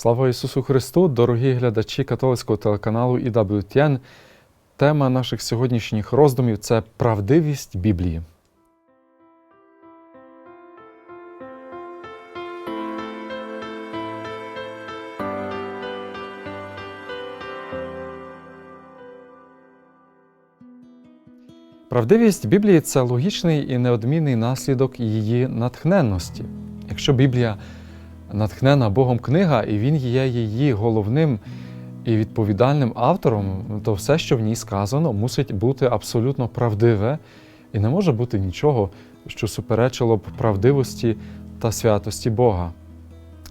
Слава Ісусу Христу, дорогі глядачі католицького телеканалу EWTN. Тема наших сьогоднішніх роздумів це правдивість Біблії. Правдивість Біблії це логічний і неодмінний наслідок її натхненності. Якщо Біблія натхнена Богом книга, і він є її головним і відповідальним автором, то все, що в ній сказано, мусить бути абсолютно правдиве і не може бути нічого, що суперечило б правдивості та святості Бога.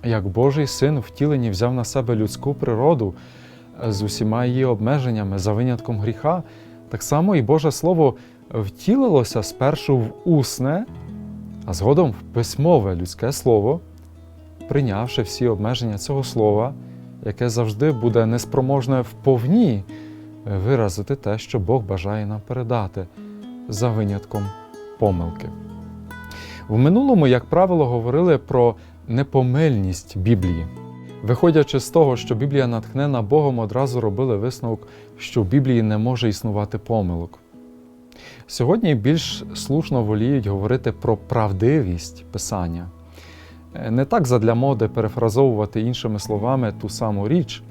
Як Божий син втілені взяв на себе людську природу з усіма її обмеженнями за винятком гріха, так само і Боже Слово втілилося спершу в усне, а згодом в письмове людське слово, прийнявши всі обмеження цього слова, яке завжди буде неспроможне вповні виразити те, що Бог бажає нам передати, за винятком помилки. В минулому, як правило, говорили про непомильність Біблії. Виходячи з того, що Біблія натхнена Богом, одразу робили висновок, що в Біблії не може існувати помилок. Сьогодні більш слушно воліють говорити про правдивість Писання. Не так задля моди перефразовувати іншими словами ту саму річ,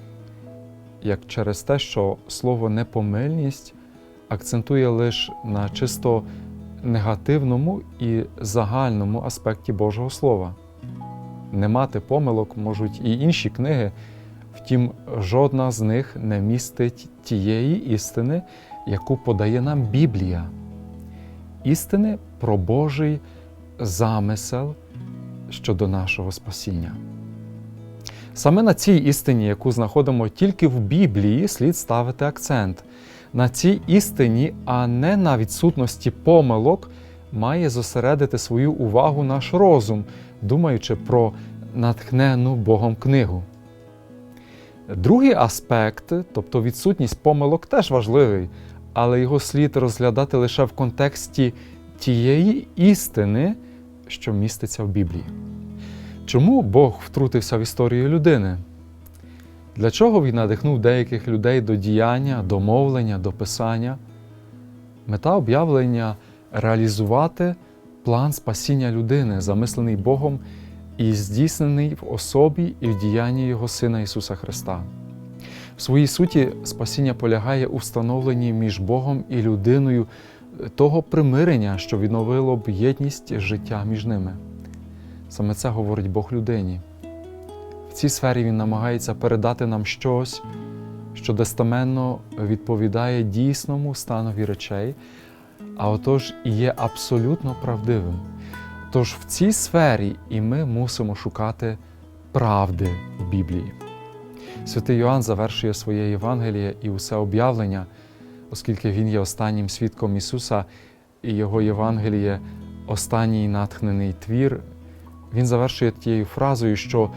як через те, що слово непомильність акцентує лише на чисто негативному і загальному аспекті Божого Слова. Не мати помилок можуть і інші книги, втім, жодна з них не містить тієї істини, яку подає нам Біблія. Істини про Божий замисел щодо нашого спасіння. Саме на цій істині, яку знаходимо тільки в Біблії, слід ставити акцент. На цій істині, а не на відсутності помилок, має зосередити свою увагу наш розум, думаючи про натхнену Богом книгу. Другий аспект, тобто відсутність помилок, теж важливий, але його слід розглядати лише в контексті тієї істини, що міститься в Біблії. Чому Бог втрутився в історію людини? Для чого він надихнув деяких людей до діяння, до мовлення, до писання? Мета об'явлення реалізувати план спасіння людини, замислений Богом і здійснений в особі і в діянні Його Сина Ісуса Христа. В своїй суті, спасіння полягає у встановленні між Богом і людиною того примирення, що відновило б єдність життя між ними. Саме це говорить Бог людині. В цій сфері Він намагається передати нам щось, що достеменно відповідає дійсному станові речей, а отож і є абсолютно правдивим. Тож в цій сфері і ми мусимо шукати правди в Біблії. Святий Йоанн завершує своє Євангеліє і усе об'явлення, оскільки він є останнім свідком Ісуса, і Його Євангеліє останній натхнений твір. Він завершує тією фразою, що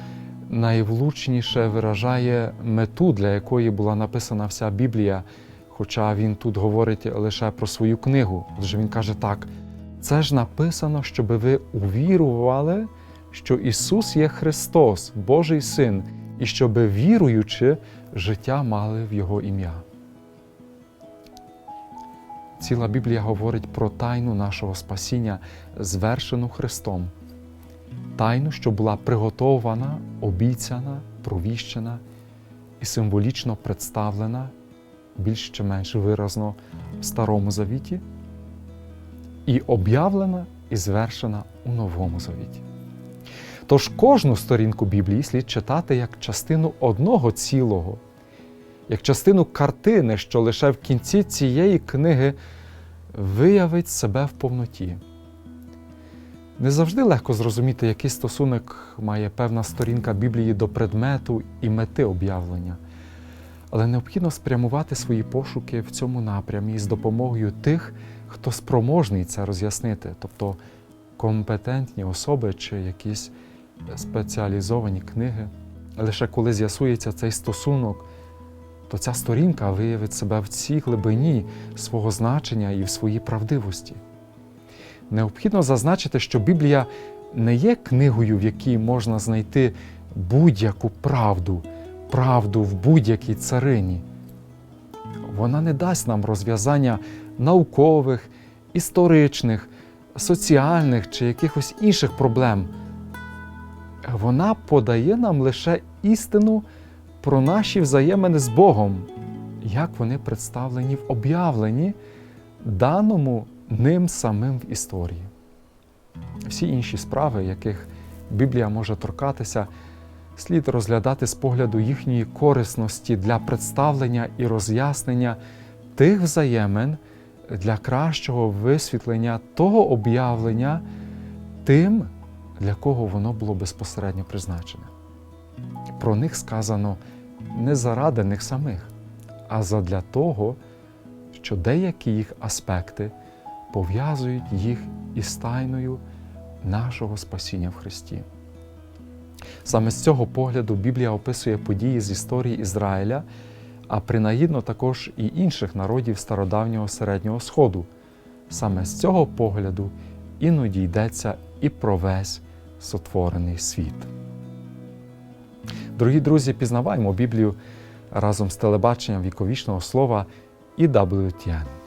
найвлучніше виражає мету, для якої була написана вся Біблія, хоча він тут говорить лише про свою книгу. Отже, він каже так: це ж написано, щоб ви увірували, що Ісус є Христос, Божий Син, і щоб віруючи, життя мали в Його ім'я. Ціла Біблія говорить про тайну нашого спасіння, звершену Христом тайну, що була приготована, обіцяна, провіщена і символічно представлена більш чи менш виразно в Старому Завіті, і об'явлена і звершена у Новому Завіті. Тож кожну сторінку Біблії слід читати як частину одного цілого, як частину картини, що лише в кінці цієї книги виявить себе в повноті. Не завжди легко зрозуміти, який стосунок має певна сторінка Біблії до предмету і мети об'явлення, але необхідно спрямувати свої пошуки в цьому напрямі з допомогою тих, хто спроможний це роз'яснити, тобто компетентні особи чи якісь спеціалізовані книги. Лише коли з'ясується цей стосунок, то ця сторінка виявить себе в цій глибині свого значення і в своїй правдивості. Необхідно зазначити, що Біблія не є книгою, в якій можна знайти будь-яку правду, правду в будь-якій царині. Вона не дасть нам розв'язання наукових, історичних, соціальних чи якихось інших проблем. Вона подає нам лише істину про наші взаємини з Богом, як вони представлені в об'явленні, даному ним самим в історії. Всі інші справи, яких Біблія може торкатися, слід розглядати з погляду їхньої корисності для представлення і роз'яснення тих взаємин для кращого висвітлення того об'явлення тим, для кого воно було безпосередньо призначене. Про них сказано не заради них самих, а задля того, що деякі їх аспекти пов'язують їх із тайною нашого спасіння в Христі. Саме з цього погляду Біблія описує події з історії Ізраїля, а принагідно також і інших народів стародавнього середнього Сходу. Саме з цього погляду іноді йдеться і про весь сотворений світ. Дорогі друзі, пізнаваймо Біблію разом з телебаченням віковічного слова і WTN.